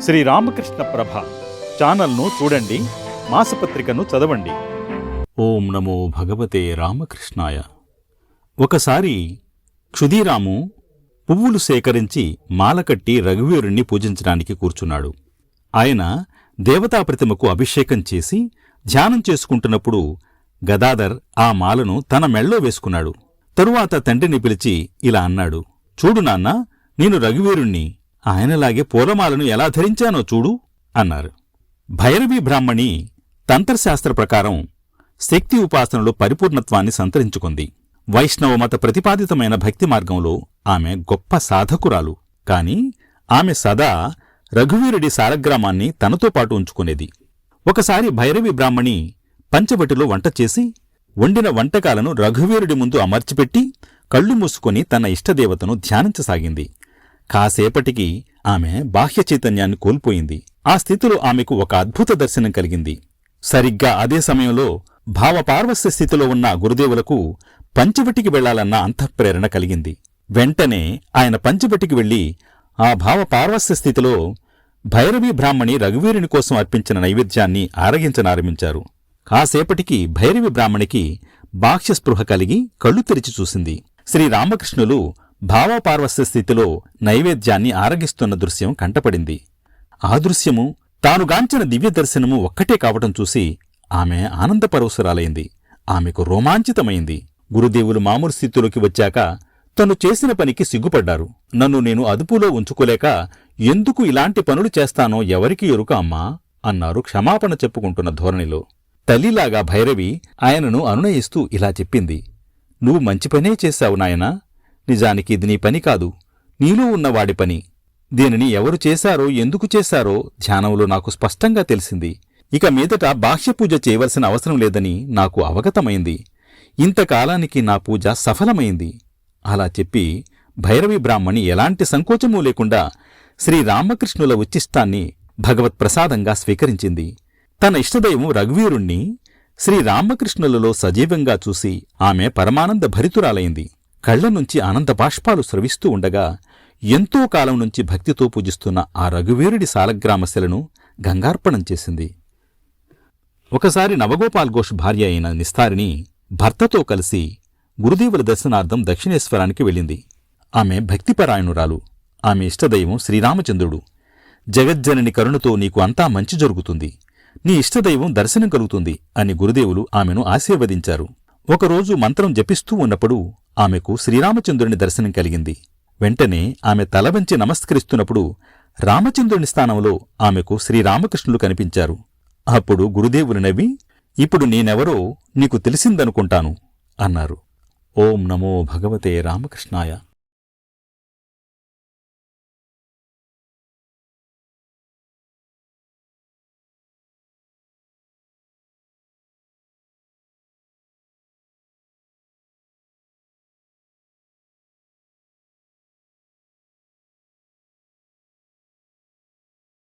శ్రీ రామకృష్ణ ప్రభ ఛానల్ను చూడండి మాసపత్రికను చదవండి. ఓం నమో భగవతే రామకృష్ణాయ. ఒకసారి క్షుదీరాము పువ్వులు సేకరించి మాలకట్టి రఘువీరుణ్ణి పూజించడానికి కూర్చున్నాడు. ఆయన దేవతా ప్రతిమకు అభిషేకం చేసి ధ్యానం చేసుకుంటున్నప్పుడు గదాధర్ ఆ మాలను తన మెళ్ళో వేసుకున్నాడు. తరువాత తండ్రిని పిలిచి ఇలా అన్నాడు చూడు నాన్నా నేను రఘువీరుణ్ణి ఆయనలాగే పూలమాలను ఎలా ధరించానో చూడు అన్నారు. భైరవీ బ్రాహ్మణి తంత్రశాస్త్ర ప్రకారం శక్తి ఉపాసనలో పరిపూర్ణత్వాన్ని సంతరించుకుంది. వైష్ణవ మత ప్రతిపాదితమైన భక్తి మార్గంలో ఆమె గొప్ప సాధకురాలు. కాని ఆమె సదా రఘువీరుడి సారగ్రామాన్ని తనతో పాటు ఉంచుకునేది. ఒకసారి భైరవి బ్రాహ్మణి పంచవటిలో వంట చేసి వండిన వంటకాలను రఘువీరుడి ముందు అమర్చిపెట్టి కళ్ళు మూసుకొని తన ఇష్టదేవతను ధ్యానించసాగింది. కాసేపటికి ఆమె బాహ్య చైతన్యాన్ని కోల్పోయింది. ఆ స్థితిలో ఆమెకు ఒక అద్భుత దర్శనం కలిగింది. సరిగ్గా అదే సమయంలో భావపార్వస్య స్థితిలో ఉన్న గురుదేవులకు పంచవటికి వెళ్ళాలన్న అంతఃప్రేరణ కలిగింది. వెంటనే ఆయన పంచవటికి వెళ్ళి ఆ భావపార్వస్య స్థితిలో భైరవీ బ్రాహ్మణి రఘువీరుని కోసం అర్పించిన నైవేద్యాన్ని ఆరగించనారంభించారు. కాసేపటికి భైరవి బ్రాహ్మణికి బాహ్య స్పృహ కలిగి కళ్ళు తెరిచి చూసింది. శ్రీరామకృష్ణులు భావపార్వస్య స్థితిలో నైవేద్యాన్ని ఆరగిస్తున్న దృశ్యం కంటపడింది. ఆ దృశ్యము తానుగాంచిన దివ్యదర్శనము ఒక్కటే కావటం చూసి ఆమె ఆనందపరవశురాలైంది. ఆమెకు రోమాంచితమైంది. గురుదేవులు మామూలు స్థితిలోకి వచ్చాక తను చేసిన పనికి సిగ్గుపడ్డారు. నన్ను నేను అదుపులో ఉంచుకోలేక ఎందుకు ఇలాంటి పనులు చేస్తానో ఎవరికి ఎరుక అమ్మా? అన్నారు క్షమాపణ చెప్పుకుంటున్న ధోరణిలో. తల్లిలాగా భైరవి ఆయనను అనునయిస్తూ ఇలా చెప్పింది. నువ్వు మంచి పనే చేశావు నాయనా. నిజానికి ఇది నీ పని కాదు. నీలో ఉన్న వాడి పని. దీనిని ఎవరు చేశారో ఎందుకు చేశారో ధ్యానంలో నాకు స్పష్టంగా తెలిసింది. ఇక మీదట బాహ్య పూజ చేయవలసిన అవసరం లేదని నాకు అవగతమైంది. ఇంతకాలానికి నా పూజ సఫలమైంది. అలా చెప్పి భైరవి బ్రాహ్మణి ఎలాంటి సంకోచమూ లేకుండా శ్రీరామకృష్ణుల ఉచ్చిష్టాన్ని భగవత్ప్రసాదంగా స్వీకరించింది. తన ఇష్టదైవం రఘువీరుణ్ణి శ్రీరామకృష్ణులలో సజీవంగా చూసి ఆమె పరమానంద భరితురాలైంది. కళ్ళ నుంచి ఆనంద బాష్పాలు స్రవిస్తూ ఉండగా ఎంతో కాలం నుంచి భక్తితో పూజిస్తున్న ఆ రఘువీరుడి సాలగ్రామశిలను గంగార్పణం చేసింది. ఒకసారి నవగోపాల్ ఘోష్ భార్య అయిన నిస్తారిని భర్తతో కలిసి గురుదేవుల దర్శనార్థం దక్షిణేశ్వరానికి వెళ్ళింది. ఆమె భక్తిపరాయణురాలు. ఆమె ఇష్టదైవం శ్రీరామచంద్రుడు. జగజ్జనని కరుణతో నీకు అంతా మంచి జరుగుతుంది. నీ ఇష్టదైవం దర్శనం కలుగుతుంది అని గురుదేవులు ఆమెను ఆశీర్వదించారు. ఒకరోజు మంత్రం జపిస్తూ ఉన్నప్పుడు ఆమెకు శ్రీరామచంద్రుని దర్శనం కలిగింది. వెంటనే ఆమె తలవంచి నమస్కరిస్తున్నప్పుడు రామచంద్రుని స్థానంలో ఆమెకు శ్రీరామకృష్ణులు కనిపించారు. అప్పుడు గురుదేవులు నవ్వి ఇప్పుడు నేనెవరో నీకు తెలిసిందనుకుంటాను అన్నారు. ఓం నమో భగవతే రామకృష్ణాయ.